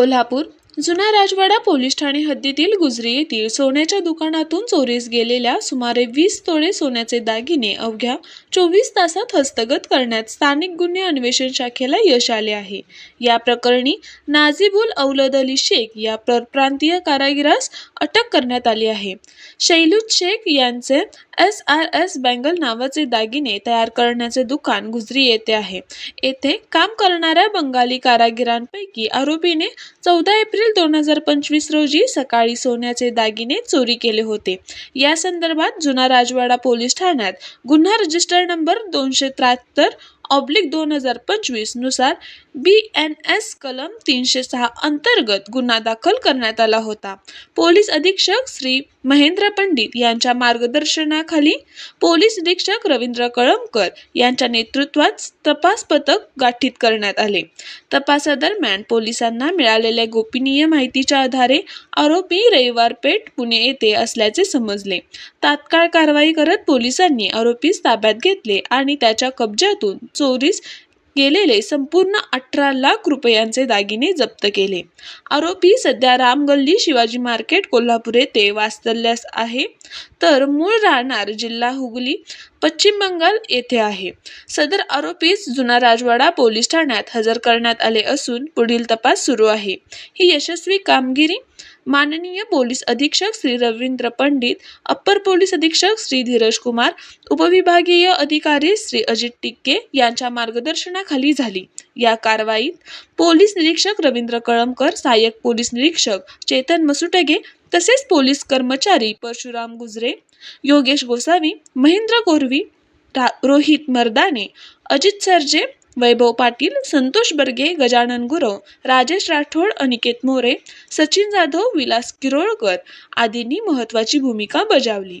कोल्हापूर जुना राजवाडा पोलीस ठाणे हद्दीतील गुजरी येथील सोन्याच्या दुकानातून चोरीस गेलेल्या सुमारे वीस तोळे सोन्याचे दागिने अवघ्या चोवीस तासात हस्तगत करण्यात स्थानिक गुन्हे अन्वेषण शाखेला यश आले आहे. या प्रकरणी नाझीबुल औलद अली शेख या परप्रांतीय कारागिरास अटक करण्यात आली आहे. शैलूज शेख यांचे एस आर एस बँगल नावाचे दागिने तयार करण्याचे दुकान गुजरी येथे आहे. येथे काम करणाऱ्या बंगाली कारागिरांपैकी आरोपीने चौदा एप्रिल दोन हजार पंचवीस रोजी सकाळी सोन्याचे दागिने चोरी केले होते. या संदर्भात जुना राजवाडा पोलीस ठाण्यात गुन्हा रजिस्टर नंबर दोनशे त्र्याहत्तर ऑब्लिक दोन हजार पंचवीसनुसार बी एन एस कलम तीनशे सहा अंतर्गत गुन्हा दाखल करण्यात आला होता. पोलीस अधीक्षक श्री महेंद्र पंडित यांच्या मार्गदर्शनाखाली पोलीस अधीक्षक रवींद्र कळमकर यांच्या नेतृत्वात तपास पथक गाठीत करण्यात आले. तपासादरम्यान पोलिसांना मिळालेल्या गोपनीय माहितीच्या आधारे आरोपी रविवार पेठ पुणे येथे असल्याचे समजले. तात्काळ कारवाई करत पोलिसांनी आरोपीस ताब्यात घेतले आणि त्याच्या कब्ज्यातून चोरीस गेलेले संपूर्ण अठरा लाख रुपयांचे दागिने जप्त केले. आरोपी सध्या रामगल्ली शिवाजी मार्केट कोल्हापूर येथे वास्तल्यास आहे. तर मूळ राहणार जिल्हा हुगली पश्चिम बंगाल येथे आहे. सदर आरोपीस जुना राजवाडा पोलीस ठाण्यात हजर करण्यात आले असून पुढील तपास सुरू आहे. ही यशस्वी कामगिरी माननीय पोलीस अधीक्षक श्री रवींद्र पंडित अप्पर पोलीस अधीक्षक श्री धीरज कुमार उपविभागीय अधिकारी श्री अजित टिक्के यांच्या मार्गदर्शनाखाली झाली. या कारवाईत पोलीस निरीक्षक रवींद्र कळमकर सहाय्यक पोलीस निरीक्षक चेतन मसुटगे तसेच पोलीस कर्मचारी परशुराम गुजरे योगेश गोसावी महेंद्र गोरवी रा- रोहित मर्दाने अजित सरजे वैभव पाटील संतोष बर्गे गजानन गुरव राजेश राठोड अनिकेत मोरे सचिन जाधव विलास किरोळकर आदींनी महत्त्वाची भूमिका बजावली.